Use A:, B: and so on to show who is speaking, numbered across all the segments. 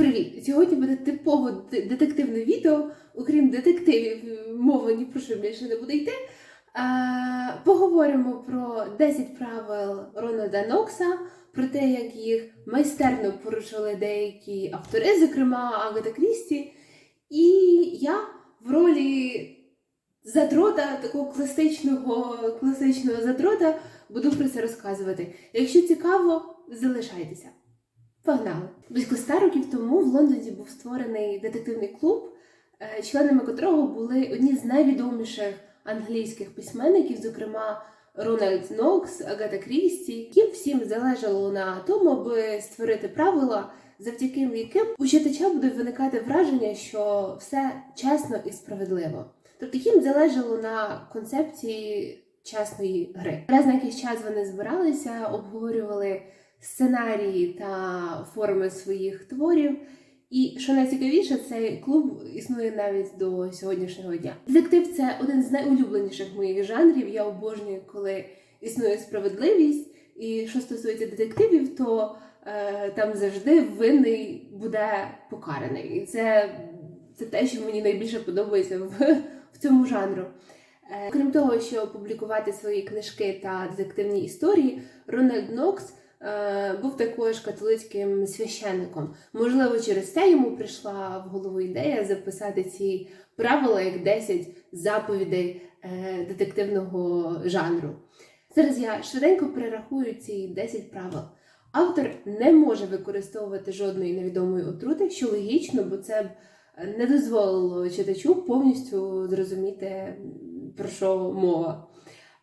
A: Привіт! Сьогодні буде типово детективне відео. Окрім детективів, мова ні про що більше не буде йти. Е, поговоримо про 10 правил Рональда Нокса, про те, як їх майстерно порушили деякі автори, зокрема Агата Крісті. І я в ролі задрота, такого класичного, класичного задрота, буду про це розказувати. Якщо цікаво, залишайтеся. Погнали! Близько ста років тому в Лондоні був створений детективний клуб, е, членами котрого були одні з найвідоміших англійських письменників, зокрема Рональд Нокс, Агата Крісті, яким всім залежало на тому, аби створити правила, завдяки яким у читача буде виникати враження, що все чесно і справедливо. Тобто їм залежало на концепції чесної гри. Раз на якийсь час вони збиралися, обговорювали сценарії та форми своїх творів. І що найцікавіше, цей клуб існує навіть до сьогоднішнього дня. Детектив це один з найулюбленіших моїх жанрів. Я обожнюю, коли існує справедливість. І що стосується детективів, то е, там завжди винний буде покараний. І це, це те, що мені найбільше подобається в, в цьому жанру. Е, Крім того, що публікувати свої книжки та детективні історії, Рональд Нокс був також католицьким священником. Можливо, через це йому прийшла в голову ідея записати ці правила як 10 заповідей е, детективного жанру. Зараз я швиденько перерахую ці 10 правил. Автор не може використовувати жодної невідомої отрути, що логічно, бо це б не дозволило читачу повністю зрозуміти, про що мова.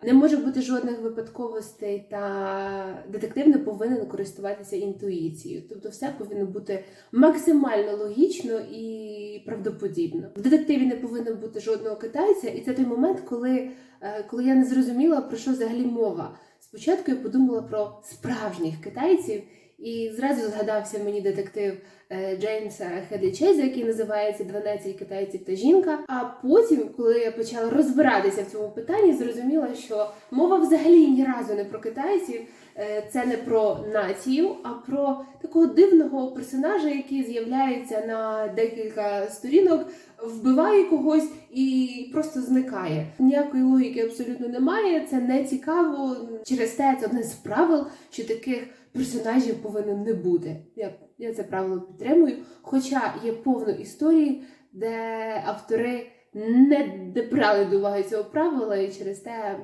A: Не може бути жодних випадковостей, та детектив не повинен користуватися інтуїцією. Тобто, все повинно бути максимально логічно і правдоподібно. В детективі не повинно бути жодного китайця, і це той момент, коли, е, коли я не зрозуміла про що взагалі мова. Спочатку я подумала про справжніх китайців, і зразу згадався мені детектив е, Джеймса Хедлічеза, який називається «12 китайців та жінка. А потім, коли я почала розбиратися в цьому питанні, зрозуміла, що мова взагалі ні разу не про китайців. Е, Це не про націю, а про такого дивного персонажа, який з'являється на декілька сторінок, вбиває когось і просто зникає. Ніякої логіки абсолютно немає. Це не цікаво. Через те це одне з правил, що таких персонажів повинно не бути. Я, я це правило підтримую. Хоча є повно історій, де автори не, не брали до уваги цього правила, і через те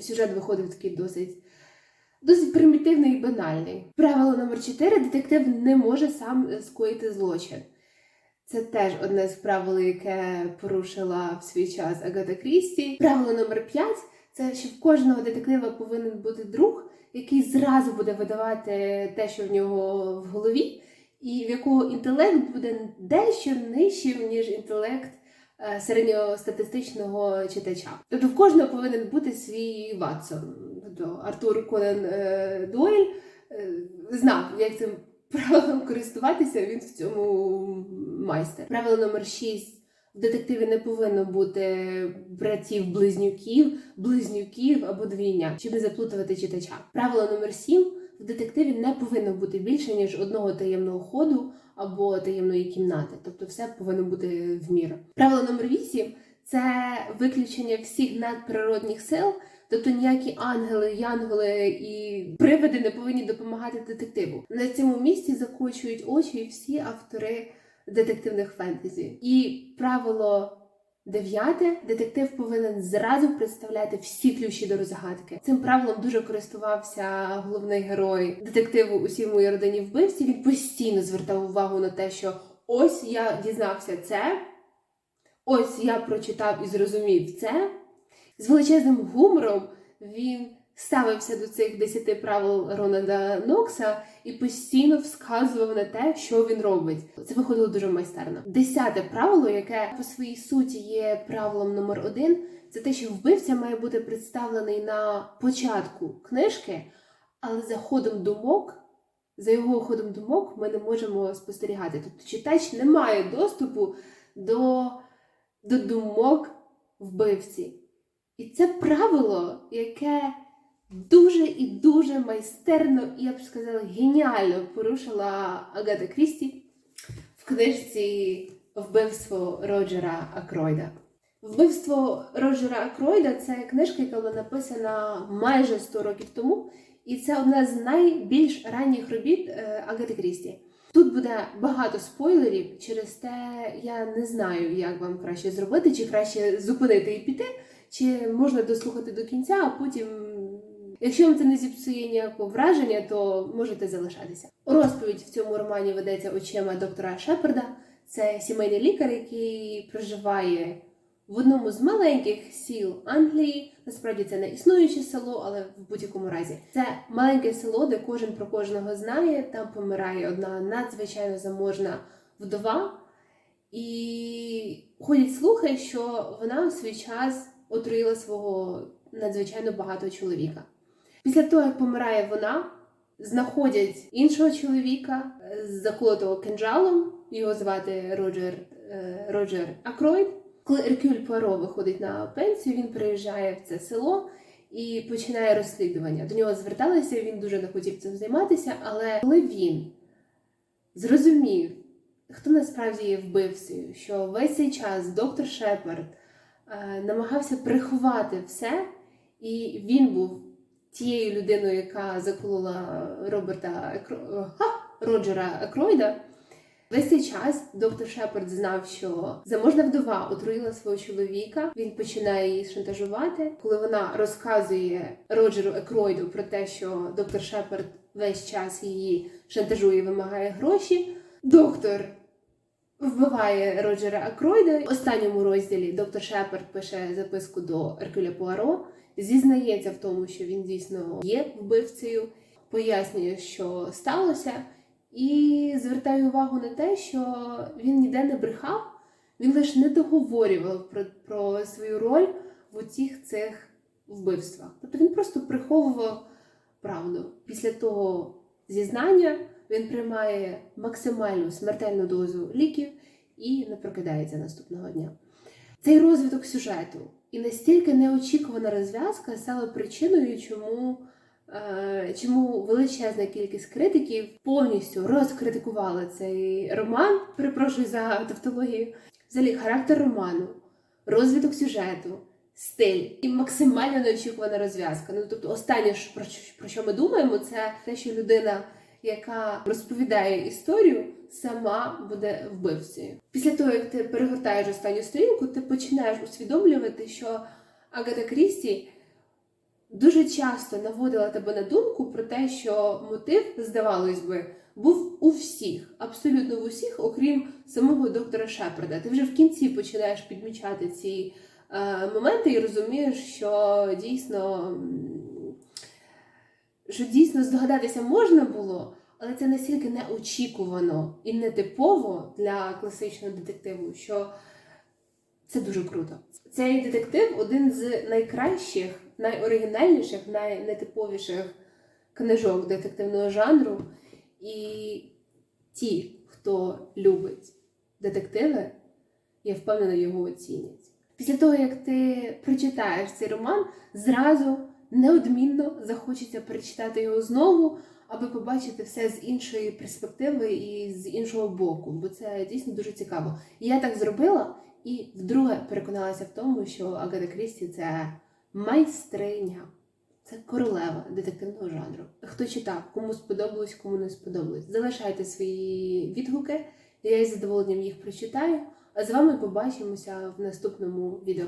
A: сюжет виходив такий досить. Досить примітивний і банальний. Правило номер 4 детектив не може сам скоїти злочин. Це теж одне з правил, яке порушила в свій час Агата Крісті. Правило номер 5 це що в кожного детектива повинен бути друг, який зразу буде видавати те, що в нього в голові, і в якого інтелект буде дещо нижчим, ніж інтелект е, середньостатистичного читача. Тобто в кожного повинен бути свій Ватсон. Тобто Артур Конан е, Дойль е, знав, як цим правилом користуватися, він в цьому майстер. Правило номер 6. В детективі не повинно бути братів-близнюків, близнюків або двійня, щоб не заплутувати читача. Правило номер 7. В детективі не повинно бути більше, ніж одного таємного ходу або таємної кімнати. Тобто все повинно бути в міру. Правило номер 8 це виключення всіх надприродних сил. Тобто ніякі ангели, янголи і привиди не повинні допомагати детективу. На цьому місці закочують очі всі автори детективних фентезі. І правило дев'яте: детектив повинен зразу представляти всі ключі до розгадки. Цим правилом дуже користувався головний герой детективу усі мої родині вбивці. Він постійно звертав увагу на те, що ось я дізнався це, ось я прочитав і зрозумів це. З величезним гумором він ставився до цих десяти правил Рональда Нокса і постійно вказував на те, що він робить. Це виходило дуже майстерно. Десяте правило, яке по своїй суті є правилом номер один, це те, що вбивця має бути представлений на початку книжки, але за ходом думок. За його ходом думок ми не можемо спостерігати. Тобто читач не має доступу до, до думок вбивці. І це правило, яке дуже і дуже майстерно, і я б сказала, геніально порушила Агата Крісті. в книжці Вбивство Роджера Акройда. Вбивство Роджера Акройда це книжка, яка була написана майже 100 років тому, і це одна з найбільш ранніх робіт е, Агати Крісті. Тут буде багато спойлерів, через те я не знаю, як вам краще зробити, чи краще зупинити і піти, чи можна дослухати до кінця, а потім, якщо вам це не зіпсує ніякого враження, то можете залишатися. Розповідь в цьому романі ведеться очима доктора Шепарда. Це сімейний лікар, який проживає в одному з маленьких сіл Англії. Насправді це не існуюче село, але в будь-якому разі це маленьке село, де кожен про кожного знає. Там помирає одна надзвичайно заможна вдова, і ходять слухи, що вона у свій час отруїла свого надзвичайно багатого чоловіка. Після того, як помирає вона, знаходять іншого чоловіка е, заколотого кинджалом. Його звати Роджер, е, Роджер Акройд. Коли Еркюль Пуаро виходить на пенсію, він приїжджає в це село і починає розслідування. До нього зверталися, він дуже не хотів цим займатися, але коли він зрозумів, хто насправді є вбивцею, що весь цей час доктор Шепард е, намагався приховати все, і він був тією людиною, яка заколола Роберта Екро... Ха! Роджера Екройда. Весь цей час доктор Шепард знав, що заможна вдова отруїла свого чоловіка. Він починає її шантажувати. Коли вона розказує Роджеру Екройду про те, що доктор Шепард весь час її шантажує, і вимагає гроші. Доктор вбиває Роджера Екройда. В останньому розділі доктор Шепард пише записку до Еркюля Пуаро, зізнається в тому, що він дійсно є вбивцею, пояснює, що сталося. І звертаю увагу на те, що він ніде не брехав, він лише не договорював про, про свою роль в усіх цих вбивствах. Тобто він просто приховував правду. Після того зізнання він приймає максимальну смертельну дозу ліків і не прокидається наступного дня. Цей розвиток сюжету і настільки неочікувана розв'язка стала причиною, чому. Е, Чому величезна кількість критиків повністю розкритикували цей роман? Перепрошую за тавтологію. Взагалі, характер роману, розвиток сюжету, стиль і максимально неочікувана розв'язка. Ну тобто, останнє про що ми думаємо, це те, що людина, яка розповідає історію, сама буде вбивцею. Після того, як ти перегортаєш останню сторінку, ти починаєш усвідомлювати, що Агата Крісті дуже часто наводила тебе на думку про те, що мотив, здавалось би, був у всіх, абсолютно в усіх, окрім самого доктора Шепарда. Ти вже в кінці починаєш підмічати ці е, моменти і розумієш, що дійсно, що дійсно здогадатися можна було. Але це настільки неочікувано і нетипово для класичного детективу, що це дуже круто. Цей детектив один з найкращих, найоригінальніших, найнетиповіших книжок детективного жанру. І ті, хто любить детективи, я впевнена, його оцінять. Після того, як ти прочитаєш цей роман, зразу неодмінно захочеться перечитати його знову, аби побачити все з іншої перспективи і з іншого боку, бо це дійсно дуже цікаво. Я так зробила і вдруге переконалася в тому, що Агата Крісті це майстриня, це королева детективного жанру. Хто читав, кому сподобалось, кому не сподобалось. Залишайте свої відгуки, я із задоволенням їх прочитаю. А з вами побачимося в наступному відео.